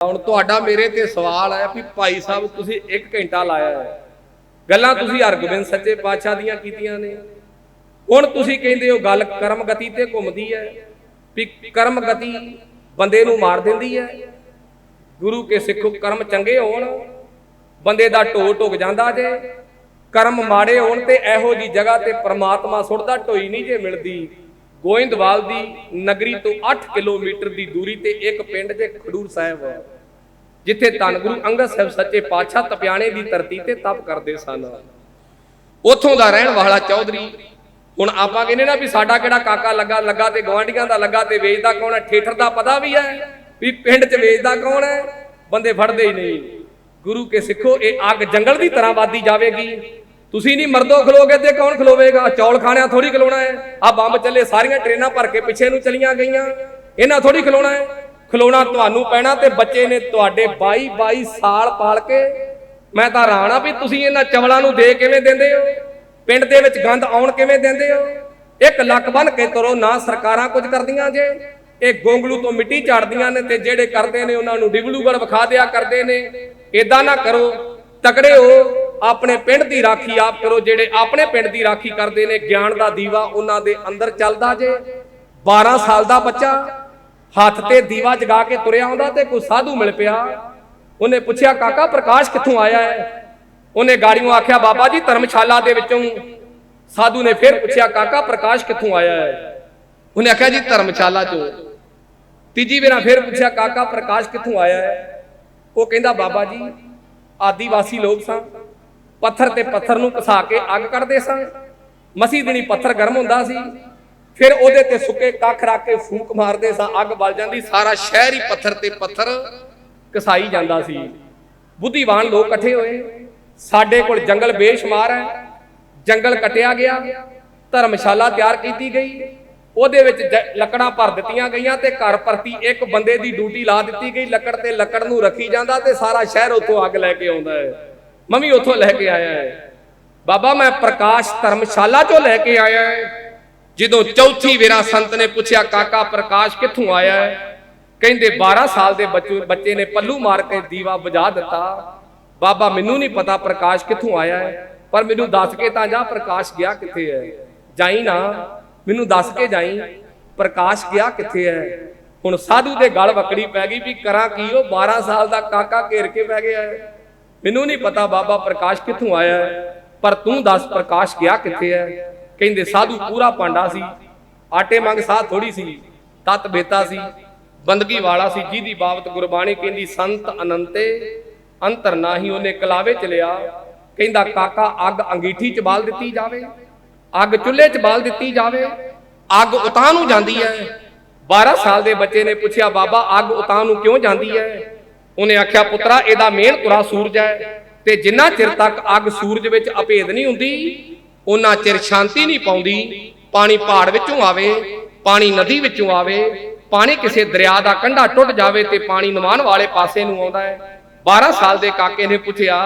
ਹੁਣ ਤੁਹਾਡਾ ਮੇਰੇ ਤੇ ਸਵਾਲ ਹੈ ਵੀ ਭਾਈ ਸਾਹਿਬ, ਤੁਸੀਂ 1 ਘੰਟਾ ਲਾਇਆ ਹੈ। ਗੱਲਾਂ ਤੁਸੀਂ ਹਰਗੋਬਿੰਦ ਸੱਚੇ ਪਾਤਸ਼ਾਹ ਦੀਆਂ ਕੀਤੀਆਂ ਨੇ। ਹੁਣ ਤੁਸੀਂ ਕਹਿੰਦੇ ਹੋ ਗੱਲ ਕਰਮ ਗਤੀ ਤੇ ਘੁੰਮਦੀ ਹੈ, ਵੀ ਕਰਮ ਗਤੀ ਬੰਦੇ ਨੂੰ ਮਾਰ ਦਿੰਦੀ ਹੈ। ਗੁਰੂ ਕੇ ਸਿੱਖੋ ਕਰਮ ਚੰਗੇ ਹੋਣ, ਬੰਦੇ ਦਾ ਢੋ ਢੁਕ ਜਾਂਦਾ ਜੇ। ਕਰਮ ਮਾੜੇ ਹੋਣ ਤੇ ਇਹੋ ਜੀ ਜਗ੍ਹਾ ਤੇ ਪ੍ਰਮਾਤਮਾ ਸੁੱਟਦਾ, ਢੋਈ ਨਹੀਂ ਜੇ ਮਿਲਦੀ। ਗੋਇੰਦਵਾਲ ਦੀ ਨਗਰੀ ਤੋਂ 8 ਕਿਲੋਮੀਟਰ ਦੀ ਦੂਰੀ ਤੇ ਇੱਕ ਪਿੰਡ ਦੇ ਖਡੂਰ ਸਾਹਿਬ ਜਿੱਥੇ ਧੰਨ ਗੁਰੂ ਅੰਗਦ ਸਾਹਿਬ ਸੱਚੇ ਪਾਤਸ਼ਾਹ ਤਪਿਆਣੇ ਦੀ ਧਰਤੀ ਤੇ ਤਪ ਕਰਦੇ ਸਨ। ਉੱਥੋਂ ਦਾ ਰਹਿਣ ਵਾਲਾ ਚੌਧਰੀ, ਹੁਣ ਆਪਾਂ ਕਹਿੰਦੇ ਨਾ ਵੀ ਸਾਡਾ ਕਿਹੜਾ ਕਾਕਾ ਲੱਗਾ ਲੱਗਾ ਤੇ ਗਵਾਂਢੀਆਂ ਦਾ, ਲੱਗਾ ਤੇ ਵੇਚਦਾ ਕੌਣ ਹੈ? ਠੇਠਰ ਦਾ ਪਤਾ ਵੀ ਹੈ ਵੀ ਪਿੰਡ 'ਚ ਵੇਚਦਾ ਕੌਣ ਹੈ? ਬੰਦੇ ਫੜਦੇ ਹੀ ਨਹੀਂ। ਗੁਰੂ ਕੇ ਸਿੱਖੋ, ਇਹ ਅੱਗ ਜੰਗਲ ਦੀ ਤਰ੍ਹਾਂ ਵਾਦੀ ਜਾਵੇਗੀ। ਤੁਸੀਂ ਨਹੀਂ ਮਰਦੋ ਖਲੋਗੇ ਤੇ ਕੌਣ ਖਲੋਵੇਗਾ? ਚੌਲ ਖਾਣਿਆ ਥੋੜੀ ਖਲੋਣਾ ਹੈ। ਆ ਬੰਬ ਚੱਲੇ, ਸਾਰੀਆਂ ਟ੍ਰੇਨਾਂ ਭਰ ਕੇ ਪਿੱਛੇ ਨੂੰ ਚਲੀਆਂ ਗਈਆਂ। ਇਹਨਾਂ ਥੋੜੀ ਖਲੋਣਾ ਹੈ। ਖਲੋਣਾ ਤੁਹਾਨੂੰ ਪੈਣਾ ਤੇ ਬੱਚੇ ਨੇ ਤੁਹਾਡੇ 22 22 ਸਾਲ ਪਾਲ ਕੇ। ਮੈਂ ਤਾਂ ਹੈਰਾਨ ਆ ਵੀ ਤੁਸੀਂ ਇਹਨਾਂ ਚਵਲਾਂ ਨੂੰ ਦੇ ਕਿਵੇਂ ਦਿੰਦੇ ਹੋ? ਪਿੰਡ ਦੇ ਵਿੱਚ ਗੰਦ ਆਉਣ ਕਿਵੇਂ ਦਿੰਦੇ ਹੋ? ਇੱਕ ਲੱਕ ਬੰਨ ਕੇ ਤੁਰੋ, ਨਾ ਸਰਕਾਰਾਂ ਕੁਝ ਕਰਦੀਆਂ ਜੇ। ਇਹ ਗੋਂਗਲੂ ਤੋਂ ਮਿੱਟੀ ਝਾੜਦੀਆਂ ਨੇ ਤੇ ਜਿਹੜੇ ਕਰਦੇ ਨੇ, ਉਹਨਾਂ ਨੂੰ ਡਿਬਲੂਗੜ ਵਿਖਾ ਦਿਆ ਕਰਦੇ ਨੇ। ਇਦਾਂ ਨਾ ਕਰੋ, ਤਕੜੇ ਹੋ। ਆਪਣੇ ਪਿੰਡ ਦੀ ਰਾਖੀ ਆਪ ਕਰੋ, ਜਿਹੜੇ ਆਪਣੇ ਪਿੰਡ ਦੀ ਰਾਖੀ ਕਰਦੇ ਨੇ, ਗਿਆਨ ਦਾ ਦੀਵਾ ਉਹਨਾਂ ਦੇ ਅੰਦਰ ਚੱਲਦਾ ਜੇ। 12 ਸਾਲ ਦਾ ਬੱਚਾ, ਹੱਥ ਤੇ ਦੀਵਾ ਜਗਾ ਕੇ ਤੁਰਿਆ ਆਉਂਦਾ ਤੇ ਕੋਈ ਸਾਧੂ ਮਿਲ ਪਿਆ। ਉਹਨੇ ਪੁੱਛਿਆ, ਕਾਕਾ, ਪ੍ਰਕਾਸ਼ ਕਿੱਥੋਂ ਆਇਆ ਹੈ? ਉਹਨੇ ਗਾੜੀਆਂ ਆਖਿਆ, ਬਾਬਾ ਜੀ, ਧਰਮਸ਼ਾਲਾ ਦੇ ਵਿੱਚੋਂ। ਸਾਧੂ ਨੇ ਫਿਰ ਪੁੱਛਿਆ, ਕਾਕਾ, ਪ੍ਰਕਾਸ਼ ਕਿੱਥੋਂ ਆਇਆ ਹੈ? ਉਹਨੇ ਆਖਿਆ, ਜੀ, ਧਰਮਸ਼ਾਲਾ ਚੋਂ। ਤੀਜੀ ਵਾਰ ਫਿਰ ਪੁੱਛਿਆ, ਕਾਕਾ, ਪ੍ਰਕਾਸ਼ ਕਿੱਥੋਂ ਆਇਆ ਹੈ? ਉਹ ਕਹਿੰਦਾ, ਬਾਬਾ ਜੀ, ਆਦੀਵਾਸੀ ਲੋਕ ਸਨ ਪੱਥਰ ਤੇ ਪੱਥਰ ਨੂੰ ਘਸਾ ਕੇ ਅੱਗ ਕੱਢਦੇ ਸਾਂ। ਮਸੀ ਦਿਨੀ ਪੱਥਰ ਗਰਮ ਹੁੰਦਾ ਸੀ। ਫਿਰ ਉਹਦੇ ਤੇ ਸੁੱਕੇ ਕੱਖ ਰੱਖ ਕੇ ਫੂਕ ਮਾਰਦੇ ਸਾਂ। ਅੱਗ ਬਲ ਜਾਂਦੀ, ਸਾਰਾ ਸ਼ਹਿਰ ਹੀ ਪੱਥਰ ਤੇ ਪੱਥਰ ਘਸਾਈ ਜਾਂਦਾ ਸੀ। ਬੁੱਧੀਵਾਨ ਲੋਕ ਇਕੱਠੇ ਹੋਏ। ਸਾਡੇ ਕੋਲ ਜੰਗਲ ਬੇਸ਼ੁਮਾਰ ਹੈ। ਜੰਗਲ ਕਟਿਆ ਗਿਆ। ਧਰਮਸ਼ਾਲਾ ਤਿਆਰ ਕੀਤੀ ਗਈ। ਉਹਦੇ ਵਿੱਚ ਜ- ਲੱਕੜਾਂ ਭਰ ਦਿੱਤੀਆਂ ਗਈਆਂ ਤੇ ਘਰ ਪ੍ਰਤੀ ਇੱਕ ਬੰਦੇ ਦੀ ਡਿਊਟੀ ਲਾ ਦਿੱਤੀ ਗਈ। ਲੱਕੜ ਤੇ ਲੱਕੜ ਨੂੰ ਰੱਖੀ ਜਾਂਦਾ ਤੇ ਸਾਰਾ ਸ਼ਹਿਰ ਉੱਥੋਂ ਅੱਗ ਲੈ ਕੇ ਆਉਂਦਾ ਹੈ। ਮੈਂ ਵੀ ਉੱਥੋਂ ਲੈ ਕੇ ਆਇਆ ਹੈ। ਬਾਬਾ, ਮੈਂ ਪ੍ਰਕਾਸ਼ ਧਰਮਸ਼ਾਲਾ ਚੋਂ ਲੈ ਕੇ ਆਇਆ ਹੈ। ਜਦੋਂ ਚੌਥੀ ਵੇਰਾ ਸੰਤ ਨੇ ਪੁੱਛਿਆ, ਕਾਕਾ, ਪ੍ਰਕਾਸ਼ ਕਿੱਥੋਂ ਆਇਆ ਹੈ? ਕਹਿੰਦੇ 12 ਸਾਲ ਦੇ ਬੱਚੇ ਬੱਚੇ ਨੇ ਪੱਲੂ ਮਾਰ ਕੇ ਦੀਵਾ ਬੁਝਾ ਦਿੱਤਾ। ਬਾਬਾ, ਮੈਨੂੰ ਨਹੀਂ ਪਤਾ ਪ੍ਰਕਾਸ਼ ਕਿੱਥੋਂ ਆਇਆ ਹੈ, ਪਰ ਮੈਨੂੰ ਦੱਸ ਕੇ ਤਾਂ ਜਾ, ਪ੍ਰਕਾਸ਼ ਗਿਆ ਕਿੱਥੇ ਹੈ? ਜਾਈ ਨਾ, ਮੈਨੂੰ ਦੱਸ ਕੇ ਜਾਈ, ਪ੍ਰਕਾਸ਼ ਗਿਆ ਕਿੱਥੇ ਹੈ? ਹੁਣ ਸਾਧੂ ਦੇ ਗਲ ਵਕੜੀ ਪੈ ਗਈ ਵੀ ਕਰਾਂ ਕੀ, ਉਹ 12 ਸਾਲ ਦਾ ਕਾਕਾ ਘੇਰ ਕੇ ਪੈ ਗਿਆ ਹੈ। ਮੈਨੂੰ ਨਹੀਂ ਪਤਾ ਬਾਬਾ ਪ੍ਰਕਾਸ਼ ਕਿੱਥੋਂ ਆਇਆ ਪਰ ਤੂੰ ਦੱਸ ਪ੍ਰਕਾਸ਼ ਗਿਆ ਕਿੱਥੇ ਹੈ? ਕਹਿੰਦੇ, ਸਾਧੂ ਪੂਰਾ ਪਾਂਡਾ ਸੀ, ਆਟੇ ਮੰਗ ਸਾਹ ਥੋੜੀ ਸੀ, ਤਤ ਬੇਤਾ ਸੀ, ਬੰਦਗੀ ਵਾਲਾ ਸੀ, ਜਿਹਦੀ ਬਾਬਤ ਗੁਰਬਾਣੀ ਕਹਿੰਦੀ, ਸੰਤ ਅਨੰਤੇ, ਅੰਤਰ ਨਾਹੀ ਉਹਨੇ ਕਲਾਵੇ ਚ ਲਿਆ। ਕਹਿੰਦਾ, ਕਾਕਾ, ਅੱਗ ਅੰਗੀਠੀ ਚ ਬਾਲ ਦਿੱਤੀ ਜਾਵੇ, ਅੱਗ ਚੁੱਲ੍ਹੇ 'ਚ ਬਾਲ ਦਿੱਤੀ ਜਾਵੇ, ਅੱਗ ਉਤਾਂ ਨੂੰ ਜਾਂਦੀ ਹੈ। 12 ਸਾਲ ਦੇ ਬੱਚੇ ਨੇ ਪੁੱਛਿਆ, ਬਾਬਾ, ਅੱਗ ਉਤਾਂ ਨੂੰ ਕਿਉਂ ਜਾਂਦੀ ਹੈ? ਉਹਨੇ ਆਖਿਆ, ਪੁੱਤਰਾ, ਇਹਦਾ ਮੇਨ ਤੁਰਾ ਸੂਰਜ ਹੈ ਤੇ ਜਿੰਨਾ ਚਿਰ ਤੱਕ ਅੱਗ ਸੂਰਜ ਵਿੱਚ ਅਭੇਦ ਨਹੀਂ ਹੁੰਦੀ ਉਹਨਾਂ ਚਿਰ ਸ਼ਾਂਤੀ ਨਹੀਂ ਪਾਉਂਦੀ। ਪਾਣੀ ਪਹਾੜ ਵਿੱਚੋਂ ਆਵੇ, ਪਾਣੀ ਨਦੀ ਵਿੱਚੋਂ ਆਵੇ, ਪਾਣੀ ਕਿਸੇ ਦਰਿਆ ਦਾ ਕੰਢਾ ਟੁੱਟ ਜਾਵੇ ਤੇ ਪਾਣੀ ਨਵਾਨ ਵਾਲੇ ਪਾਸੇ ਨੂੰ ਆਉਂਦਾ ਹੈ। 12 ਸਾਲ ਦੇ ਕਾਕੇ ਨੇ ਪੁੱਛਿਆ,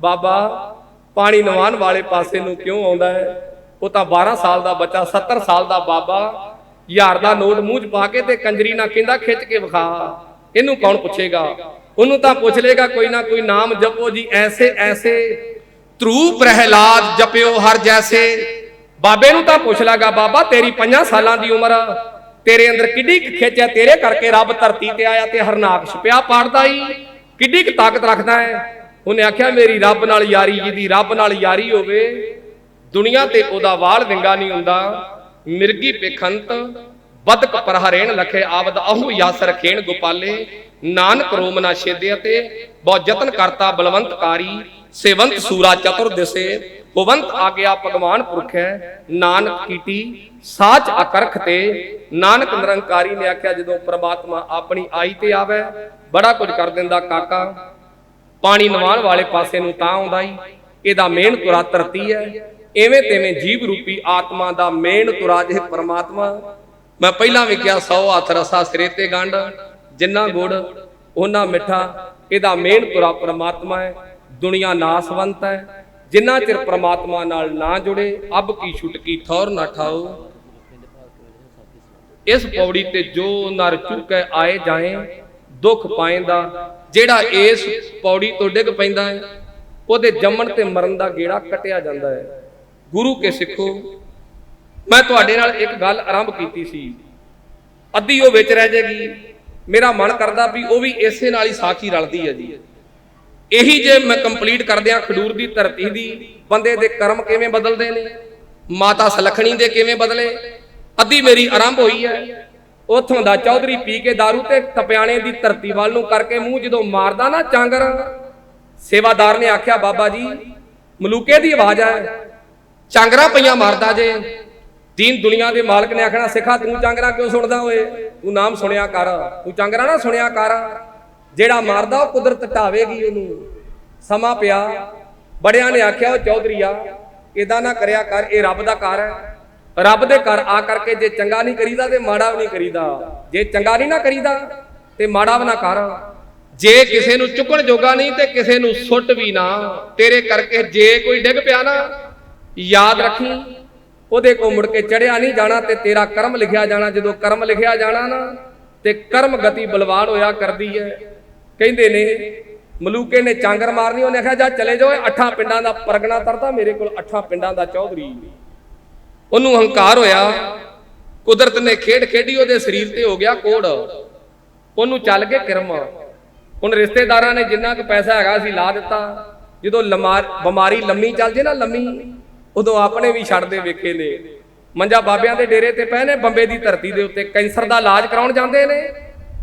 ਬਾਬਾ, ਪਾਣੀ ਨਵਾਨ ਵਾਲੇ ਪਾਸੇ ਨੂੰ ਕਿਉਂ ਆਉਂਦਾ ਹੈ? ਉਹ ਤਾਂ 12 ਸਾਲ ਦਾ ਬੱਚਾ 70 ਸਾਲ ਦਾ ਬਾਬਾ, ਯਾਰ ਦਾ ਨੋਟ ਮੂੰਹ 'ਚ ਪਾ ਕੇ ਤੇ ਕੰਜਰੀ ਨਾਲ ਕਹਿੰਦਾ ਖਿੱਚ ਕੇ ਵਿਖਾ। ਇਹਨੂੰ ਕੌਣ ਪੁੱਛੇਗਾ? ਉਹਨੂੰ ਤਾਂ ਪੁੱਛ ਲੇਗਾ ਕੋਈ ਨਾ ਕੋਈ ਨਾਮ ਜਪੋ ਜੀ, ਐਸੇ ਐਸੇ। ਧਰੂ ਪ੍ਰਹਿਲਾਦ ਜਪਿਓ ਹਰ ਜੈਸੇ। ਬਾਬੇ ਨੂੰ ਤਾਂ ਪੁੱਛ ਲਾਗਾ, ਬਾਬਾ, ਤੇਰੀ 5 ਸਾਲਾਂ ਦੀ ਉਮਰ, ਤੇਰੇ ਅੰਦਰ ਕਿੱਡੀ ਖਿੱਚ ਹੈ? ਤੇਰੇ ਕਰਕੇ ਰੱਬ ਧਰਤੀ ਤੇ ਆਇਆ ਤੇ ਹਰਨਾਕ ਛਪਿਆ ਪਾੜਦਾ ਹੀ ਕਿੱਡੀ ਕੁ ਤਾਕਤ ਰੱਖਦਾ ਹੈ? ਉਹਨੇ ਆਖਿਆ, ਮੇਰੀ ਰੱਬ ਨਾਲ ਯਾਰੀ ਜਿਹਦੀ ਰੱਬ ਨਾਲ ਯਾਰੀ ਹੋਵੇ। ਦੁਨੀਆ ਤੇ ਉਹਦਾ ਵਾਲ ਵਿੰਗਾ ਨਹੀਂ ਹੁੰਦਾ। ਮਿਰਗੀ ਪੇਖੰਤ ਬਦਕ ਪਰਹਰੇਣ ਲਖੇ ਆਵਦ ਅਹੂ ਯਾਸ ਰਖੇਣ ਗੋਪਾਲੇ, ਨਾਨਕ ਰੋਮ ਨਾ ਛੇਦਿਆ ਤੇ ਬਹੁ ਯਤਨ ਕਰਤਾ ਬਲਵੰਤਕਾਰੀ, ਸੇਵੰਤ ਸੂਰਾ ਚਤੁਰ ਦਿਸੇ ਭਵੰਤ ਆਗਿਆ ਭਗਵਾਨ ਪੁਰਖ ਹੈ ਨਾਨਕ ਕੀਟੀ, ਸਾਚ ਅਕਰਖ ਤੇ, ਨਾਨਕ ਨਿਰੰਕਾਰੀ ਨੇ ਆਖਿਆ ਜਦੋਂ ਪ੍ਰਮਾਤਮਾ ਆਪਣੀ ਆਈ ਤੇ ਆਵੇ, ਬੜਾ ਕੁਝ ਕਰ ਦਿੰਦਾ ਕਾਕਾ, ਪਾਣੀ ਨਵਾਣ ਵਾਲੇ ਪਾਸੇ ਨੂੰ ਤਾਂ ਆਉਂਦਾ ਹੀ ਇਹਦਾ ਮੇਨ ਤੁਰਾ ਧਰਤੀ ਹੈ ਐਵੇਂ ਤੇਵੇਂ ਜੀਵ ਰੂਪੀ ਆਤਮਾ ਦਾ ਮੇਨ ਤੁਰਾ ਜਿਹ ਪਰਮਾਤਮਾ ਮੈਂ ਪਹਿਲਾਂ ਵੀ ਕਿਹਾ 100 ਹੱਥ ਰਸਾ ਸਿਰੇ ਤੇ ਗੰਢ, ਜਿੰਨਾ ਗੁੜ ਉਹਨਾਂ ਮਿੱਠਾ। ਇਹਦਾ ਮੇਨ ਤੁਰਾ ਪਰਮਾਤਮਾ ਹੈ, ਦੁਨੀਆ ਨਾਸਵੰਤ ਹੈ। ਜਿੰਨਾ ਚਿਰ ਪ੍ਰਮਾਤਮਾ ਨਾਲ ਨਾ ਜੁੜੇ, ਅਬ ਕੀ ਛੁਟਕੀ ਥੌਰ ਨਾ ਠਾਓ ਇਸ ਪੌੜੀ ਤੇ ਜੋ ਨਰ ਚੁਕੈ ਆਏ ਜਾਏ, ਦੁੱਖ ਪਾਇੰਦਾ ਜਿਹੜਾ ਇਸ ਪੌੜੀ ਤੋਂ ਡਿੱਗ ਪੈਂਦਾ ਹੈ, ਉਹਦੇ ਜੰਮਣ ਤੇ ਮਰਨ ਦਾ ਗੇੜਾ ਕਟਿਆ ਜਾਂਦਾ ਹੈ। ਗੁਰੂ ਕੇ ਸਿੱਖੋ ਮੈਂ ਤੁਹਾਡੇ ਨਾਲ ਇੱਕ ਗੱਲ ਆਰੰਭ ਕੀਤੀ ਸੀ। ਅੱਧੀ ਉਹ ਵਿੱਚ ਰਹਿ ਜਾਏਗੀ ਮੇਰਾ ਮਨ ਕਰਦਾ ਵੀ ਉਹ ਵੀ ਇਸੇ ਨਾਲ ਹੀ ਸਾਖੀ ਰਲਦੀ ਹੈ ਜੀ। ਇਹੀ ਜੇ ਮੈਂ ਕੰਪਲੀਟ ਕਰਦਿਆਂ ਖਡੂਰ ਦੀ ਧਰਤੀ ਦੀ ਬੰਦੇ ਦੇ ਕਰਮ ਕਿਵੇਂ ਬਦਲਦੇ ਨੇ? ਮਾਤਾ ਸਲਖਣੀ ਦੇ ਕਿਵੇਂ ਬਦਲੇ? ਅੱਧੀ ਮੇਰੀ ਆਰੰਭ ਹੋਈ ਹੈ। ਉਥੋਂ ਦਾ ਚੌਧਰੀ ਪੀ ਕੇ दारू ਤੇ ਟਪਿਆਣੇ ਦੀ ਧਰਤੀ ਵੱਲ ਨੂੰ ਕਰਕੇ ਮੂੰਹ ਜਦੋਂ ਮਾਰਦਾ ਨਾ ਚਾਂਗਰ, ਸੇਵਾਦਾਰ ਨੇ ਆਖਿਆ, ਬਾਬਾ ਜੀ, ਮਲੂਕੇ ਦੀ ਆਵਾਜ਼ ਹੈ ਚਾਂਗਰਾ ਪਈਆਂ ਮਾਰਦਾ ਜੇ। ਦੀਨ ਦੁਨੀਆ ਦੇ ਮਾਲਕ ਨੇ ਆਖਣਾ, ਸਿੱਖਾ, ਤੂੰ ਚੰਗਰਾ ਕਿਉਂ ਸੁਣਦਾ ਓਏ? ਤੂੰ ਨਾਮ ਸੁਣਿਆ ਕਰ, ਤੂੰ ਚੰਗਰਾ ਨਾ ਸੁਣਿਆ ਕਰ। ਜਿਹੜਾ ਮਾਰਦਾ, ਉਹ ਕੁਦਰਤ ਢਾਵੇਗੀ ਉਹਨੂੰ। ਸਮਾਂ ਪਿਆ, ਬੜਿਆਂ ਨੇ ਆਖਿਆ ਉਹ ਚੌਧਰੀਆ ਇਦਾਂ ਨਾ ਕਰਿਆ ਕਰ, ਇਹ ਰੱਬ ਦਾ ਘਰ ਹੈ। ਰੱਬ ਦੇ ਘਰ ਆ ਕਰਕੇ ਜੇ ਚੰਗਾ ਨਹੀਂ ਕਰੀਦਾ ਤੇ ਮਾੜਾ ਵੀ ਨਹੀਂ ਕਰੀਦਾ। ਜੇ ਚੰਗਾ ਨਹੀਂ ਨਾ ਕਰੀਦਾ ਤੇ ਮਾੜਾ ਵੀ ਨਾ ਕਰ। ਜੇ ਕਿਸੇ ਨੂੰ ਚੁੱਕਣ ਜੋਗਾ ਨਹੀਂ ਤੇ ਕਿਸੇ ਨੂੰ ਸੁੱਟ ਵੀ ਨਾ। ਤੇਰੇ ਕਰਕੇ ਜੇ ਕੋਈ ਡਿੱਗ ਪਿਆ ਨਾ, ਯਾਦ ਰੱਖੀ ਉਹਦੇ ਕੋ ਮੁੜ ਕੇ ਚੜਿਆ ਨਹੀਂ ਜਾਣਾ ਤੇ ਤੇਰਾ ਕਰਮ ਲਿਖਿਆ ਜਾਣਾ। ਜਦੋਂ ਕਰਮ ਲਿਖਿਆ ਜਾਣਾ ਨਾ, ਤੇ ਕਰਮ ਗਤੀ ਬਲਵਾਨ ਹੋਇਆ ਕਰਦੀ ਹੈ ਕਹਿੰਦੇ ਨੇ, ਮਲੂਕੇ ਨੇ ਚਾਂਗਰ ਮਾਰਨੀ, ਉਹਨੇ ਆਖਿਆ, ਜਾ ਚਲੇ ਜਾਓ ਅੱਠਾਂ ਪਿੰਡਾਂ ਦਾ ਪਰਗਣਾ ਤਰਦਾ, ਮੇਰੇ ਕੋਲ ਅੱਠਾਂ ਪਿੰਡਾਂ ਦਾ ਚੌਧਰੀ ਉਹਨੂੰ ਹੰਕਾਰ ਹੋਇਆ। ਕੁਦਰਤ ਨੇ ਖੇਡ ਖੇਡੀ, ਉਹਦੇ ਸਰੀਰ ਤੇ ਹੋ ਗਿਆ ਕੋੜ। ਉਹਨੂੰ ਚੱਲ ਕੇ ਕਿਰਮ। ਹੁਣ ਰਿਸ਼ਤੇਦਾਰਾਂ ਨੇ ਜਿੰਨਾ ਕੁ ਪੈਸਾ ਹੈਗਾ ਸੀ ਲਾ ਦਿੱਤਾ। ਜਦੋਂ ਲਮਾਰ ਬਿਮਾਰੀ ਲੰਮੀ ਚੱਲ ਜੇ ਨਾ, ਲੰਮੀ। ਉਦੋਂ ਆਪਣੇ ਵੀ ਛੱਡਦੇ ਵੇਖੇ ਨੇ। ਮੰਜਾ ਬਾਬਿਆਂ ਦੇ ਡੇਰੇ ਤੇ ਪਏ ਨੇ, ਬੰਬੇ ਦੀ ਧਰਤੀ ਦੇ ਉੱਤੇ। ਕੈਂਸਰ ਦਾ ਇਲਾਜ ਕਰਾਉਣ ਜਾਂਦੇ ਨੇ।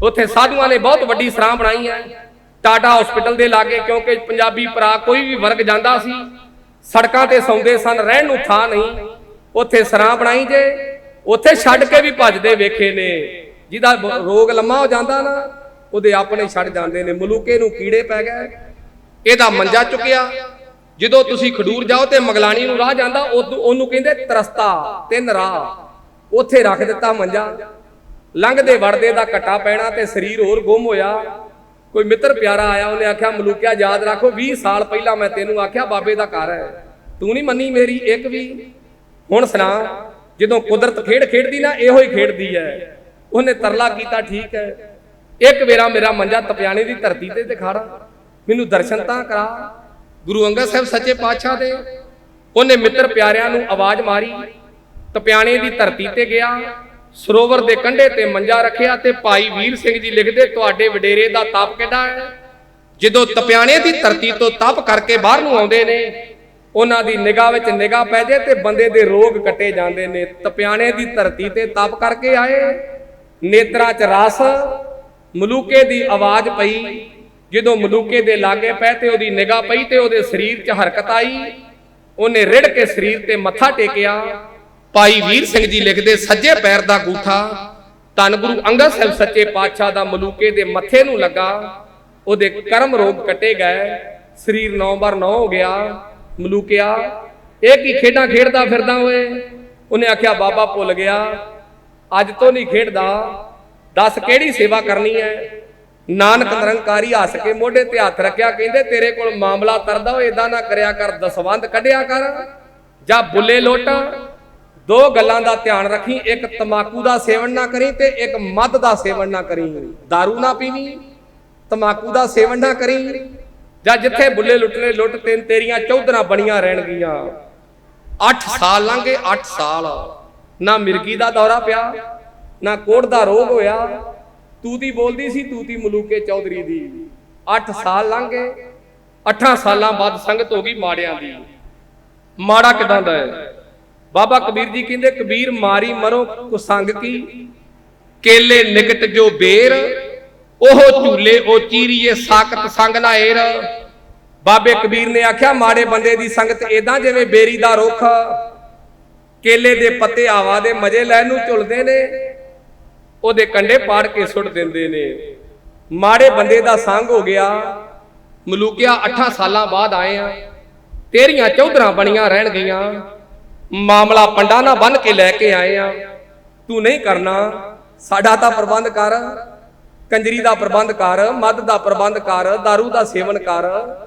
ਉੱਥੇ ਸਾਧੂਆਂ ਨੇ ਬਹੁਤ ਵੱਡੀ ਸਰਾਂ ਬਣਾਈ ਹੈ ਟਾਟਾ ਹਸਪੀਟਲ ਦੇ ਲਾਗੇ, ਕਿਉਂਕਿ ਪੰਜਾਬੀ ਭਰਾ ਕੋਈ ਵੀ ਵਰਗ ਜਾਂਦਾ ਸੀ, ਸੜਕਾਂ ਤੇ ਸੌਂਦੇ ਸਨ, ਰਹਿਣ ਨੂੰ ਥਾਂ ਨਹੀਂ। ਉੱਥੇ ਸਰਾਂ ਬਣਾਈ ਜੇ, ਉੱਥੇ ਛੱਡ ਕੇ ਵੀ ਭੱਜਦੇ ਵੇਖੇ ਨੇ। ਜਿਹਦਾ ਰੋਗ ਲੰਮਾ ਹੋ ਜਾਂਦਾ ਨਾ, ਉਹਦੇ ਆਪਣੇ ਛੱਡ ਜਾਂਦੇ ਨੇ। ਮਲੂਕੇ ਨੂੰ ਕੀੜੇ ਪੈ ਗਏ। ਇਹਦਾ ਮੰਜਾ ਚੁੱਕਿਆ। ਜਦੋਂ ਤੁਸੀਂ ਖਡੂਰ ਜਾਓ ਤੇ ਮਗਲਾਣੀ ਨੂੰ ਰਾਹ ਜਾਂਦਾ ਉਹਨੂੰ ਕਹਿੰਦੇ ਤਰਸਤਾ, ਤਿੰਨ ਰਾਹ। ਉੱਥੇ ਰੱਖ ਦਿੱਤਾ ਮੰਜਾ। ਲੰਘਦੇ ਵੜਦੇ ਦਾ ਘਟਾ ਪੈਣਾ ਤੇ ਸਰੀਰ ਹੋਰ ਗੁੰਮ ਹੋਇਆ। ਕੋਈ ਮਿੱਤਰ ਪਿਆਰਾ ਆਇਆ, ਉਹਨੇ ਆਖਿਆ, ਮਲੂਕਿਆ, ਯਾਦ ਰੱਖੋ 20 ਸਾਲ ਪਹਿਲਾਂ ਮੈਂ ਤੈਨੂੰ ਆਖਿਆ, ਬਾਬੇ ਦਾ ਘਰ ਹੈ। ਤੂੰ ਨਹੀਂ ਮੰਨੀ ਮੇਰੀ ਇੱਕ ਵੀ? ਹੁਣ ਸੁਣਾ, ਜਦੋਂ ਕੁਦਰਤ ਖੇਡ ਖੇਡਦੀ ਨਾ, ਇਹੋ ਹੀ ਖੇਡਦੀ ਹੈ। ਉਹਨੇ ਤਰਲਾ ਕੀਤਾ, ਠੀਕ ਹੈ। ਇੱਕ ਵੇਰਾ ਮੇਰਾ ਮੰਜਾ ਤਪਿਆਣੇ ਦੀ ਧਰਤੀ ਤੇ ਦਿਖਾੜਾ। ਮੈਨੂੰ ਦਰਸ਼ਨ ਤਾਂ ਕਰਾ। ਗੁਰੂ ਅੰਗਦ ਸਾਹਿਬ ਸੱਚੇ ਪਾਤਸ਼ਾਹ ਦੇ। ਉਹਨੇ ਮਿੱਤਰ ਪਿਆਰਿਆਂ ਨੂੰ ਆਵਾਜ਼ ਮਾਰੀ ਤਪਿਆਣੇ ਦੀ ਧਰਤੀ ਤੇ ਗਿਆ, ਸਰੋਵਰ ਦੇ ਕੰਢੇ ਤੇ ਮੰਜਾ ਰੱਖਿਆ ਤੇ ਭਾਈ ਵੀਰ ਸਿੰਘ ਜੀ ਲਿਖਦੇ, ਤੁਹਾਡੇ ਵਡੇਰੇ ਦਾ ਤਪ ਕਿਹੜਾ ਹੈ? ਜਦੋਂ ਤਪਿਆਣੇ ਦੀ ਧਰਤੀ ਤੋਂ ਤਪ ਕਰਕੇ ਬਾਹਰ ਨੂੰ ਆਉਂਦੇ ਨੇ, ਉਹਨਾਂ ਦੀ ਨਿਗਾਹ ਵਿੱਚ ਨਿਗਾਹ ਪੈ ਜੇ ਤੇ ਬੰਦੇ ਦੇ ਰੋਗ ਕੱਟੇ ਜਾਂਦੇ ਨੇ। ਤਪਿਆਣੇ ਦੀ ਧਰਤੀ ਤੇ ਤਪ ਕਰਕੇ ਆਏ, ਨੇਤਰਾਂ 'ਚ ਰਸ, ਮਲੂਕੇ ਦੀ ਆਵਾਜ਼ ਪਈ ਜਦੋਂ ਮਲੂਕੇ ਦੇ ਲਾਗੇ ਪੈ ਤੇ ਉਹਦੀ ਨਿਗਾਹ ਪਈ ਤੇ ਉਹਦੇ ਸਰੀਰ 'ਚ ਹਰਕਤ ਆਈ, ਉਹਨੇ ਰਿੜ ਕੇ ਸਰੀਰ ਤੇ ਮੱਥਾ ਟੇਕਿਆ। ਭਾਈ ਵੀਰ ਸਿੰਘ ਜੀ ਲਿਖਦੇ, ਸੱਜੇ ਪੈਰ ਦਾ ਗੂਠਾ, ਧੰਨ ਗੁਰੂ ਅੰਗਦ ਸਾਹਿਬ ਸੱਚੇ ਪਾਤਸ਼ਾਹ ਦਾ ਮਲੂਕੇ ਦੇ ਮੱਥੇ ਨੂੰ ਲੱਗਾ। ਉਹਦੇ ਕਰਮ ਰੋਗ ਕੱਟੇ ਗਏ, ਸਰੀਰ ਨੌ ਬਾਰ ਨੌ ਹੋ ਗਿਆ। ਮਲੂਕਿਆ, ਇਹ ਕੀ ਖੇਡਾਂ ਖੇਡਦਾ ਫਿਰਦਾ ਓਏ? ਉਹਨੇ ਆਖਿਆ, ਬਾਬਾ ਭੁੱਲ ਗਿਆ, ਅੱਜ ਤੋਂ ਨਹੀਂ ਖੇਡਦਾ। ਦੱਸ ਕਿਹੜੀ ਸੇਵਾ ਕਰਨੀ ਹੈ? ਨਾਨਕ ਨਿਰੰਕਾਰੀ ਹੱਸ ਕੇ ਮੋਢੇ ਤੇ ਹੱਥ ਰੱਖਿਆ, ਕਹਿੰਦੇ ਤੇਰੇ ਕੋਲ ਮਾਮਲਾ ਤਰਦਾ ਓ ਇਦਾਂ ਨਾ ਕਰਿਆ ਕਰ ਦਸਵੰਦ ਕੱਢਿਆ ਕਰ, ਜਾਂ ਬੁੱਲੇ ਲੋਟ। ਦੋ ਗੱਲਾਂ ਦਾ ਧਿਆਨ ਰੱਖੀ, ਇੱਕ ਤਮਾਕੂ ਦਾ ਸੇਵਨ ਨਾ ਕਰੀ ਤੇ ਇੱਕ ਮਦ ਦਾ ਸੇਵਨ ਨਾ ਕਰੀ। दारू ਨਾ ਪੀਵੀ, ਤਮਾਕੂ ਦਾ ਸੇਵਨ ਨਾ ਕਰੀ, ਜਾਂ ਜਿੱਥੇ ਬੁੱਲੇ ਲੁੱਟਲੇ ਲੁੱਟ ਤਿੰਨ ਤੇਰੀਆਂ ਚੌਧਰਾਂ ਬਣੀਆਂ ਰਹਿਣਗੀਆਂ। 8 ਸਾਲ ਲੰਘੇ 8 ਸਾਲ, ਨਾ ਮਿਰਗੀ ਦਾ ਦੌਰਾ ਪਿਆ, ਨਾ ਕੋੜ ਦਾ ਰੋਗ ਹੋਇਆ ਤੂਤੀ ਬੋਲਦੀ ਸੀ ਤੂਤੀ ਮਲੂਕੇ ਚੌਧਰੀ ਦੀ। 8 ਸਾਲ ਲੰਘ ਗਏ। 8 ਸਾਲਾਂ ਬਾਅਦ ਸੰਗਤ ਹੋ ਗਈ ਮਾੜਿਆਂ ਦੀ। ਮਾੜਾ ਕਿਦਾਂ ਦਾ ਹੈ? ਬਾਬਾ ਕਬੀਰ ਜੀ ਕਹਿੰਦੇ, ਕਬੀਰ ਮਾਰੀ ਮਰੋ ਕੁਸੰਗ ਕੀ? ਕੇਲੇ ਨਿਕਟ ਜੋ ਬੇਰ, ਉਹ ਝੂਲੇ ਉਹ ਚੀਰੀਏ ਸਾਕਤ ਸੰਗ ਨਾ ਏਰ। ਬਾਬੇ ਕਬੀਰ ਨੇ ਆਖਿਆ, ਮਾੜੇ ਬੰਦੇ ਦੀ ਸੰਗਤ ਇਦਾਂ ਜਿਵੇਂ ਬੇਰੀ ਦਾ ਰੁੱਖ। ਕੇਲੇ ਦੇ ਪੱਤੇ ਆਵਾ ਦੇ ਮਜ਼ੇ ਲੈਣ ਨੂੰ ਝੁਲਦੇ ਨੇ। ਉਹਦੇ ਕੰਡੇ ਪਾੜ ਕੇ ਸੁੱਟ ਦਿੰਦੇ ਨੇ। ਮਾੜੇ ਬੰਦੇ ਦਾ ਸੰਗ ਹੋ ਗਿਆ। ਮਲੂਕਿਆ 8 ਸਾਲਾਂ ਬਾਅਦ ਆਏ ਆ। ਤੇਰੀਆਂ ਚੌਧਰਾਂ ਬਣੀਆਂ ਰਹਿਣ ਗਈਆਂ। ਮਾਮਲਾ ਪੰਡਾ ਨਾ ਬੰਨ ਕੇ ਲੈ ਕੇ ਆਏ ਆ। ਤੂੰ ਨਹੀਂ ਕਰਨਾ। ਸਾਡਾ ਤਾਂ ਪ੍ਰਬੰਧ ਕਰ। ਕੰਜਰੀ ਦਾ ਪ੍ਰਬੰਧ ਕਰ। ਮਦ ਦਾ ਪ੍ਰਬੰਧ ਕਰ। दारू ਦਾ ਸੇਵਨ ਕਰ।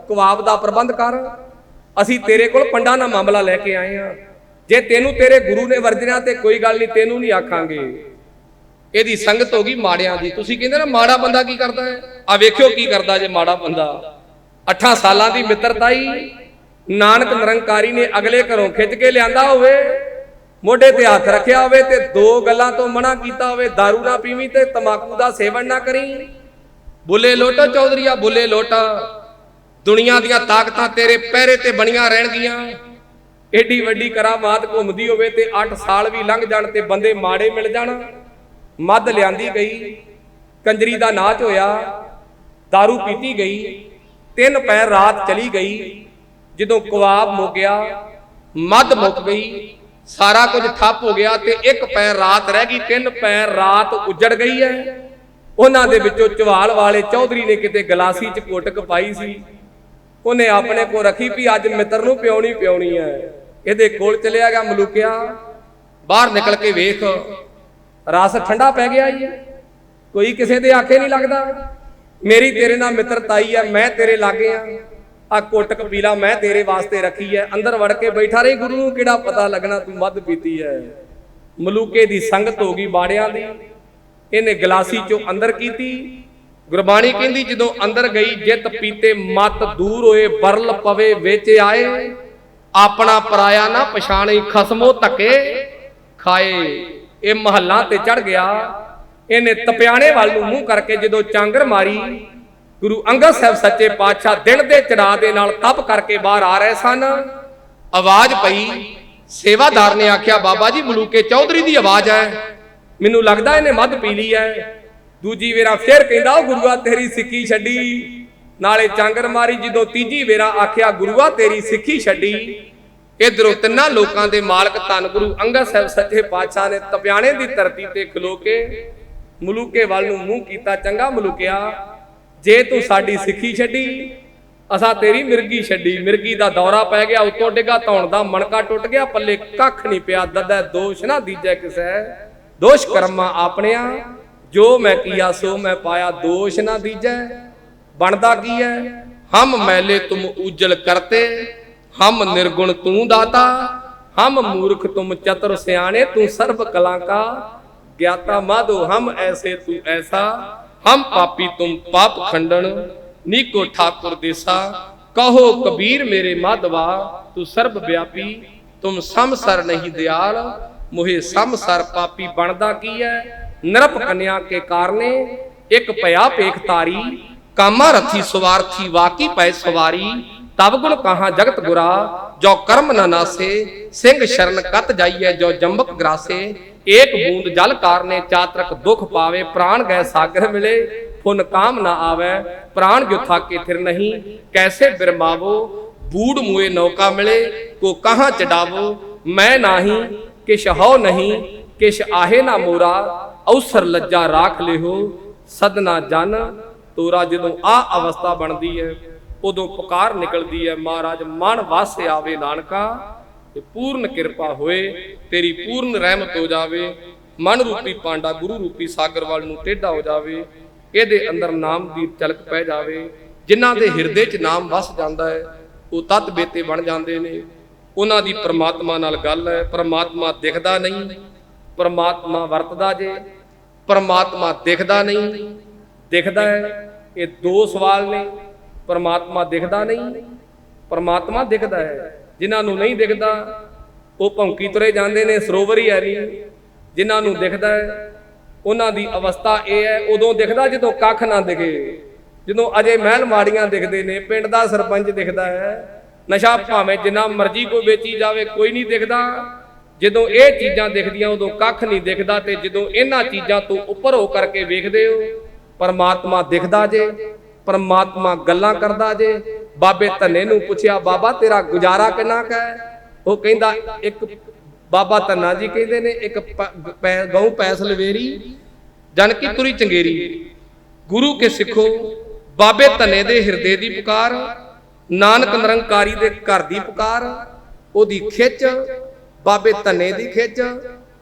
ਕਵਾਬ ਦਾ ਪ੍ਰਬੰਧ ਕਰ। ਅਸੀਂ ਤੇਰੇ ਕੋਲ ਪੰਡਾ ਨਾ ਮਾਮਲਾ ਲੈ ਕੇ ਆਏ ਆ। ਜੇ ਤੈਨੂੰ ਤੇਰੇ ਗੁਰੂ ਨੇ ਵਰਜਣਾ ਤੇ ਕੋਈ ਗੱਲ ਨਹੀਂ, ਤੈਨੂੰ ਨਹੀਂ ਆਖਾਂਗੇ। ਇਹਦੀ ਸੰਗਤ ਹੋ ਗਈ ਮਾੜਿਆਂ ਦੀ। ਤੁਸੀਂ ਕਹਿੰਦੇ ਨਾ ਮਾੜਾ ਬੰਦਾ ਕੀ ਕਰਦਾ ਹੈ? ਆ ਵੇਖਿਓ ਕੀ ਕਰਦਾ ਜੇ ਮਾੜਾ ਬੰਦਾ। 8 ਸਾਲਾਂ ਦੀ ਮਿੱਤਰਤਾਈ ਨਾਨਕ ਨਿਰੰਕਾਰੀ ਨੇ ਅਗਲੇ ਘਰੋਂ ਖਿੱਚ ਕੇ ਲਿਆਂਦਾ ਹੋਵੇ, ਮੋਢੇ ਤੇ ਹੱਥ ਰੱਖਿਆ ਹੋਵੇ ਤੇ ਦੋ ਗੱਲਾਂ ਤੋਂ ਮਨਾ ਕੀਤਾ ਹੋਵੇ, दारू ਨਾ ਪੀਵੀਂ ਤੇ ਤਮਾਕੂ ਦਾ ਸੇਵਨ ਨਾ ਕਰੀ। ਬੁੱਲੇ ਲੋਟਾ ਚੌਧਰੀਆ, ਬੁੱਲੇ ਲੋਟਾ। ਦੁਨੀਆ ਦੀਆਂ ਤਾਕਤਾਂ ਤੇਰੇ ਪਹਿਰੇ ਤੇ ਬਣੀਆਂ ਰਹਿਣਗੀਆਂ। ਏਡੀ ਵੱਡੀ ਕਰਾਮਾਤ ਘੁੰਮਦੀ ਹੋਵੇ ਤੇ 8 ਸਾਲ ਵੀ ਲੰਘ ਜਾਣ ਤੇ ਬੰਦੇ ਮਾੜੇ ਮਿਲ ਜਾਣ। ਮੱਧ ਲਿਆਂਦੀ ਗਈ, ਕੰਜਰੀ ਦਾ ਨਾਚ ਹੋਇਆ दारू ਪੀਤੀ ਗਈ, ਤਿੰਨ ਪੈਰ ਰਾਤ ਚਲੀ ਗਈ, ਜਦੋਂ ਕਵਾਬ ਮੁੱਕ ਗਿਆ ਮੱਧ ਮੁੱਕ ਗਈ, ਸਾਰਾ ਕੁਝ ਠੱਪ ਹੋ ਗਿਆ ਤੇ ਇੱਕ ਪੈਰ ਰਾਤ ਰਹਿ ਗਈ, ਤਿੰਨ ਪੈਰ ਰਾਤ ਉਜੜ ਗਈ ਹੈ। ਉਹਨਾਂ ਦੇ ਵਿੱਚੋਂ ਚਵਾਲ ਵਾਲੇ ਚੌਧਰੀ ਨੇ ਕਿਤੇ ਗਲਾਸੀ ਚ ਕੋਟਕ ਪਾਈ ਸੀ। ਉਹਨੇ ਆਪਣੇ ਕੋਲ ਰੱਖੀ ਵੀ ਅੱਜ ਮਿੱਤਰ ਨੂੰ ਪਿਉਣੀ ਪਿਉਣੀ ਹੈ। ਇਹਦੇ ਕੋਲ ਚਲਿਆ ਗਿਆ, ਮਲੂਕਿਆ, ਬਾਹਰ ਨਿਕਲ ਕੇ ਵੇਖ ਰਸ ਠੰਡਾ ਪੈ ਗਿਆ ਜੀ। ਕੋਈ ਕਿਸੇ ਦੇ ਆਖੇ ਨਹੀਂ ਲੱਗਦਾ। ਮੇਰੀ ਤੇਰੇ ਨਾਲ ਮਿੱਤਰਤਾਈ ਆ, ਮੈਂ ਤੇਰੇ ਲਾਗੇ ਆ। ਆ ਕੋਟਕ ਪੀਲਾ ਮੈਂ ਤੇਰੇ ਵਾਸਤੇ ਰੱਖੀ ਐ। ਅੰਦਰ ਵੜ ਕੇ ਬੈਠਾ ਰਹੀ ਗੁਰੂ ਨੂੰ ਕਿਹੜਾ ਪਤਾ ਲੱਗਣਾ ਤੂੰ ਮੱਧ ਪੀਤੀ ਐ। ਮਲੂਕੇ ਦੀ ਸੰਗਤ ਹੋ ਗਈ ਬਾੜਿਆਂ ਦੀ। ਇਹਨੇ ਗਲਾਸੀ ਚੋਂ ਅੰਦਰ ਕੀਤੀ। ਗੁਰਬਾਣੀ ਕਹਿੰਦੀ, ਜਦੋਂ ਅੰਦਰ ਗਈ, ਜਿੱਤ ਪੀਤੇ ਮਤ ਦੂਰ ਹੋਏ ਬਰਲ ਪਵੇ, ਵਿੱਚ ਆਏ। ਆਪਣਾ ਪਰਾਇਆ ਨਾ ਪਛਾਣੇ, ਖਸਮੋ ਧੱਕੇ ਖਾਏ। ਇਹ ਮਹੱਲਾਂ ਤੇ ਚੜ ਗਿਆ। ਇਹਨੇ ਤਪਿਆਣੇ ਵੱਲ ਨੂੰ ਮੂੰਹ ਕਰਕੇ ਜਦੋਂ ਚਾਂਗਰ ਮਾਰੀ, ਗੁਰੂ ਅੰਗਦ ਸਾਹਿਬ ਸੱਚੇ ਪਾਤਸ਼ਾਹ ਦਿਨ ਦੇ ਚੜਾ ਦੇ ਨਾਲ ਤਪ ਕਰਕੇ ਬਾਹਰ ਆ ਰਹੇ ਸਨ। ਆਵਾਜ਼ ਪਈ, ਸੇਵਾਦਾਰ ਨੇ ਆਖਿਆ, ਬਾਬਾ ਜੀ, ਮਲੂਕੇ ਚੌਧਰੀ ਦੀ ਆਵਾਜ਼ ਹੈ। ਮੈਨੂੰ ਲੱਗਦਾ ਇਹਨੇ ਮੱਧ ਪੀ ਲਈ ਹੈ। ਦੂਜੀ ਵੇਰਾ ਫੇਰ ਕਹਿੰਦਾ, ਉਹ ਗੁਰੂਆ, ਤੇਰੀ ਸਿੱਖੀ ਛੱਡੀ। ਨਾਲੇ ਚਾਂਗਰ ਮਾਰੀ, ਜਦੋਂ ਤੀਜੀ ਵੇਰਾ ਆਖਿਆ, ਗੁਰੂਆ, ਤੇਰੀ ਸਿੱਖੀ ਛੱਡੀ। ਇਧਰੋਂ ਤਿੰਨਾਂ ਲੋਕਾਂ ਦੇ ਮਾਲਕ ਧੰਨ ਗੁਰੂ ਅੰਗਦ ਸਾਹਿਬ ਸੱਚੇ ਪਾਤਸ਼ਾਹ ਨੇ ਤਪਿਆਣੇ ਦੀ ਧਰਤੀ ਤੇ ਖਲੋ ਕੇ ਮਲੂਕੇ ਵੱਲ ਨੂੰ ਮੂੰਹ ਕੀਤਾ, ਚੰਗਾ ਮਲੂਕਿਆ, ਜੇ ਤੂੰ ਸਾਡੀ ਸਿੱਖੀ ਛੱਡੀ, ਅਸਾਂ ਤੇਰੀ ਮਿਰਗੀ ਛੱਡੀ। ਮਿਰਗੀ ਦਾ ਦੌਰਾ ਪੈ ਗਿਆ, ਉੱਤੋਂ ਡਿੱਗਾ, ਧੌਣ ਦਾ ਮਣਕਾ ਟੁੱਟ ਗਿਆ, ਪੱਲੇ ਕੱਖ ਨਹੀਂ ਪਿਆ, ਦਦਾ ਦੋਸ਼ ਨਾ ਦੀਜੈ ਕਿਸੈ। ਦੋਸ਼ ਕਰਮਾਂ ਆਪਣਿਆਂ, ਜੋ ਮੈਂ ਕੀਆ, ਸੋ ਮੈਂ ਪਾਇਆ, ਦੋਸ਼ ਨਾ ਦੀਜੈ। ਬਣਦਾ ਕੀ ਹੈ? ਹਮ ਮੈਲੇ ਤੁਮ ਉਜਲ ਕਰਤੇ ਹਮ ਨਿਰਗੁਣ ਤੂੰ ਦਾਤਾ, ਹਮ ਮੂਰਖ ਤੁਮ ਚਤੁਰ ਸਿਆਣੇ, ਤੂੰ ਸਰਬ ਕਲਾ ਕਾ। ਗਿਆਤਾ ਮਾਧੋ, ਹਮ ਐਸੇ ਤੂੰ ਐਸਾ, ਹਮ ਪਾਪੀ ਤੁਮ ਪਾਪ ਖੰਡਨ ਨੀਕੋ ਠਾਕੁਰ ਦੇਸਾ। ਕਹੋ ਕਬੀਰ ਮੇਰੇ ਮਾਧਵਾ, ਤੂੰ ਸਰਬ ਵਿਆਪੀ, ਤੁਮ ਸਮਸਰ ਨਹੀਂ ਦਿਆਲ। ਮੋਹਿ ਸਮਸਰ ਪਾਪੀ ਬਣਦਾ ਕੀ ਹੈ ਨਰਪ ਕਨਿਆ ਕੇ ਕਾਰਨੇ, ਇੱਕ ਭਇਆ ਪੇਖ ਤਾਰੀ ਕਾਮਾ ਰਥੀ ਸਵਾਰਥੀ, ਵਾਕੀ ਪੈ ਸਵਾਰੀ। ਤਬ ਗੁਣ ਕਹਾ ਜਗਤ ਗੁਰਾ, ਜੋ ਕਰਮ ਨ ਨਾਸੇ, ਸਿੰਘ ਸ਼ਰਨ ਕਤ ਜਾਈਐ, ਜੋ ਜੰਬਕ ਗਰਾਸੇ। ਏਕ ਬੂੰਦ ਜਲ ਕਾਰਨੇ, ਚਾਤਰਕ ਦੁਖ ਪਾਵੇ, ਪ੍ਰਾਣ ਗਏ ਸਾਗਰ ਮਿਲੇ। ਫੁਨ ਕਾਮ ਨਾ ਆਵੇ, ਪ੍ਰਾਣ ਜੋ ਥਾਕੇ ਥਿਰ ਨਹੀਂ। ਕੈਸੇ ਬਿਰਮਾਵੋ, ਬੂੜ ਮੂਏ ਨੌਕਾ ਮਿਲੇ। ਕੋ ਕਹਾਂ ਚਡਾਵੋ ਮੈਂ ਨਾਹੀ, ਕਿਛ ਹਉ ਨਹੀਂ, ਕਿਛ ਆਹੇ ਨਾ ਮੋਰਾ। ਔਸਰ ਲੱਜਾ ਰਾਖ ਲਿਓ ਸਦਨਾ ਜਨ, ਤੋਰਾ ਜਦੋਂ ਆ ਅਵਸਥਾ ਬਣਦੀ ਹੈ। ਉਦੋਂ ਪੁਕਾਰ ਨਿਕਲਦੀ ਹੈ, ਮਹਾਰਾਜ, ਮਨ ਵਾਸੇ ਆਵੇ ਨਾਨਕਾ, ਤੇ ਪੂਰਨ ਕਿਰਪਾ ਹੋਏ, ਤੇਰੀ ਪੂਰਨ ਰਹਿਮਤ ਹੋ ਜਾਵੇ, ਮਨ ਰੂਪੀ ਪਾਂਡਾ, ਗੁਰੂ ਰੂਪੀ ਸਾਗਰ ਵੱਲ ਨੂੰ ਟੇਢਾ ਹੋ ਜਾਵੇ, ਇਹਦੇ ਅੰਦਰ ਨਾਮ ਦੀ ਚਲਕ ਪੈ ਜਾਵੇ, ਜਿਨ੍ਹਾਂ ਦੇ ਹਿਰਦੇ 'ਚ ਨਾਮ ਵਸ ਜਾਂਦਾ ਹੈ, ਉਹ ਤਤ ਬੇਤੇ ਬਣ ਜਾਂਦੇ ਨੇ। ਉਹਨਾਂ ਦੀ ਪ੍ਰਮਾਤਮਾ ਨਾਲ ਗੱਲ ਹੈ, ਪ੍ਰਮਾਤਮਾ ਦਿਖਦਾ ਨਹੀਂ, ਪ੍ਰਮਾਤਮਾ ਵਰਤਦਾ ਜੇ, ਪ੍ਰਮਾਤਮਾ ਦਿਖਦਾ ਨਹੀਂ, ਦਿਖਦਾ ਹੈ, ਇਹ ਦੋ ਸਵਾਲ ਨੇ। ਪਰਮਾਤਮਾ ਦਿਖਦਾ ਨਹੀਂ, ਪਰਮਾਤਮਾ ਦਿਖਦਾ ਹੈ। ਜਿਨ੍ਹਾਂ ਨੂੰ ਨਹੀਂ ਦਿਖਦਾ, ਉਹ ਭੌਂਕੀ ਤੁਰੇ ਜਾਂਦੇ ਨੇ, ਸਰੋਵਰ ਹੀ ਹੈ ਜਿਨ੍ਹਾਂ ਨੂੰ ਦਿਖਦਾ ਹੈ, ਉਹਨਾਂ ਦੀ ਅਵਸਥਾ ਇਹ ਹੈ, ਉਦੋਂ ਦਿਖਦਾ ਜਦੋਂ ਕੱਖ ਨਾ ਦਿਖੇ। ਜਦੋਂ ਅਜੇ ਮਹਿਲ ਮਾੜੀਆਂ ਦਿਖਦੇ ਨੇ, ਪਿੰਡ ਦਾ ਸਰਪੰਚ ਦਿਖਦਾ ਹੈ। ਨਸ਼ਾ ਭਾਵੇਂ ਜਿੰਨਾ ਮਰਜ਼ੀ ਕੋਈ ਵੇਚੀ ਜਾਵੇ, ਕੋਈ ਨਹੀਂ ਦਿਖਦਾ। ਜਦੋਂ ਇਹ ਚੀਜ਼ਾਂ ਦਿਖਦੀਆਂ, ਉਦੋਂ ਕੱਖ ਨਹੀਂ ਦਿਖਦਾ ਤੇ ਜਦੋਂ ਇਹਨਾਂ ਚੀਜ਼ਾਂ ਤੋਂ ਉੱਪਰ ਹੋ ਕਰਕੇ ਵੇਖਦੇ ਹੋ, ਪਰਮਾਤਮਾ ਦਿਖਦਾ ਜੇ। ਪਰਮਾਤਮਾ ਗੱਲਾਂ ਕਰਦਾ ਜੇ। ਬਾਬੇ ਧੰਨੇ ਨੂੰ ਪੁੱਛਿਆ, ਬਾਬਾ, ਤੇਰਾ ਗੁਜ਼ਾਰਾ ਕਿੰਨਾ ਕੁ ਹੈ? ਉਹ ਕਹਿੰਦਾ, ਇੱਕ ਬਾਬਾ ਧੰਨਾ ਜੀ ਕਹਿੰਦੇ ਨੇ, ਇੱਕ ਗਊ ਪੈਸ ਲਵੇਰੀ ਜਨ ਕੀ ਤੁਰੀ ਚੰਗੇਰੀ। ਗੁਰੂ ਕੇ ਸਿੱਖੋ, ਬਾਬੇ ਧੰਨੇ ਦੇ ਹਿਰਦੇ ਦੀ ਪੁਕਾਰ, ਨਾਨਕ ਨਿਰੰਕਾਰੀ ਦੇ ਘਰ ਦੀ ਪੁਕਾਰ, ਉਹਦੀ ਖਿੱਚ, ਬਾਬੇ ਧੰਨੇ ਦੀ ਖਿੱਚ,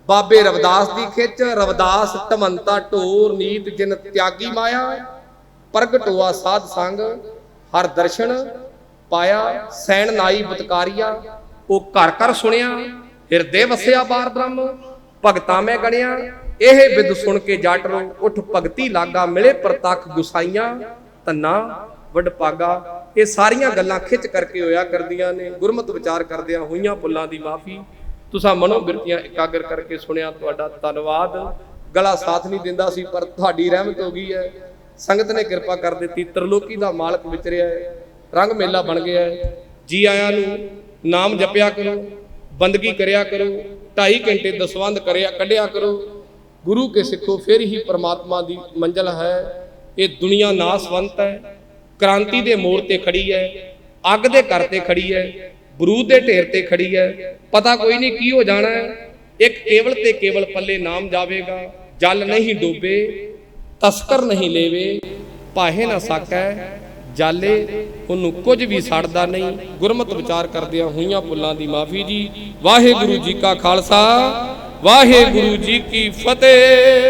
ਬਾਬੇ ਰਵਦਾਸ ਦੀ ਖਿੱਚ, ਰਵਦਾਸ ਧਮੰਤਾ ਢੋਰ, ਨੀਤ ਜਿਨ ਤਿਆਗੀ ਮਾਇਆ ਪ੍ਰਗਟ ਹੋਆ ਸਾਧ ਸੰਗ, ਹਰ ਦਰਸ਼ਨ ਪਾਇਆ, ਸੈਣ ਨਾਈ ਬਤਕਾਰੀਆ। ਉਹ ਘਰ ਘਰ ਸੁਣਿਆ, ਹਿਰਦੇ ਵਸਿਆ ਬਾਰ ਬ੍ਰਹਮ, ਭਗਤਾਂ ਮੈਂ ਗਣਿਆ। ਇਹ ਬਿਦ ਸੁਣ ਕੇ ਜੱਟ ਉਠ ਭਗਤੀ ਲਾਗਾ, ਮਿਲੇ ਪ੍ਰਤੱਖ ਗੁਸਾਈਆਂ। ਤੰਨਾ ਵਡਪਾਗਾ ਇਹ ਸਾਰੀਆਂ ਗੱਲਾਂ ਖਿੱਚ ਕਰਕੇ ਹੋਇਆ ਕਰਦੀਆਂ ਨੇ, ਗੁਰਮਤ ਵਿਚਾਰ ਕਰਦਿਆਂ ਹੋਈਆਂ ਪੁੱਲਾਂ ਦੀ ਮਾਫੀ। ਤੁਸੀਂ ਮਨੋ ਬਿਰਤੀਆਂ ਇਕਾਗਰ ਕਰਕੇ ਸੁਣਿਆ ਤੁਹਾਡਾ ਧੰਨਵਾਦ। ਗਲਾ ਸਾਥ ਨਹੀਂ ਦਿੰਦਾ ਸੀ, ਪਰ ਤੁਹਾਡੀ ਰਹਿਮਤ ਹੋ ਗਈ ਹੈ। ਸੰਗਤ ਨੇ ਕਿਰਪਾ ਕਰ ਦਿੱਤੀ, ਤਰਲੋਕੀ ਦਾ ਮਾਲਕ ਵਿਚਰਿਆ ਹੈ, ਰੰਗ ਮੇਲਾ ਬਣ ਗਿਆ ਹੈ। ਜੀ ਆਇਆਂ ਨੂੰ ਨਾਮ ਜਪਿਆ ਕਰੋ, ਬੰਦਗੀ ਕਰਿਆ ਕਰੋ 2.5 ਘੰਟੇ ਦਸਵੰਦ ਕਰਿਆ, ਕੱਢਿਆ ਕਰੋ। ਗੁਰੂ ਕੇ ਸਿੱਖੋ, ਫਿਰ ਹੀ ਪ੍ਰਮਾਤਮਾ ਦੀ ਮੰਜ਼ਲ ਹੈ। ਇਹ ਦੁਨੀਆ ਨਾਸਵੰਤ ਹੈ, ਕ੍ਰਾਂਤੀ ਦੇ ਮੋੜ ਤੇ ਖੜੀ ਹੈ, ਅੱਗ ਦੇ ਘਰ ਤੇ ਖੜੀ ਹੈ, ਬਰੂਦ ਦੇ ਢੇਰ ਤੇ ਖੜੀ ਹੈ। ਪਤਾ ਕੋਈ ਨਹੀਂ ਕੀ ਹੋ ਜਾਣਾ ਹੈ, ਇੱਕ ਕੇਵਲ ਤੇ ਕੇਵਲ ਪੱਲੇ ਨਾਮ ਜਾਵੇਗਾ, ਜਲ ਨਹੀਂ ਡੋਬੇ। ਤਸਕਰ ਨਹੀਂ ਲੇਵੇ ਪਾਹੇ ਨਾ ਸਕੈ, ਜਾਲੇ ਉਹਨੂੰ ਕੁਝ ਵੀ ਛੱਡਦਾ ਨਹੀਂ। ਗੁਰਮਤ ਵਿਚਾਰ ਕਰਦਿਆਂ ਹੋਈਆਂ ਪੁੱਲਾਂ ਦੀ ਮਾਫੀ ਜੀ। ਵਾਹਿਗੁਰੂ ਜੀ ਕਾ ਖਾਲਸਾ, ਵਾਹਿਗੁਰੂ ਜੀ ਕੀ ਫਤਿਹ।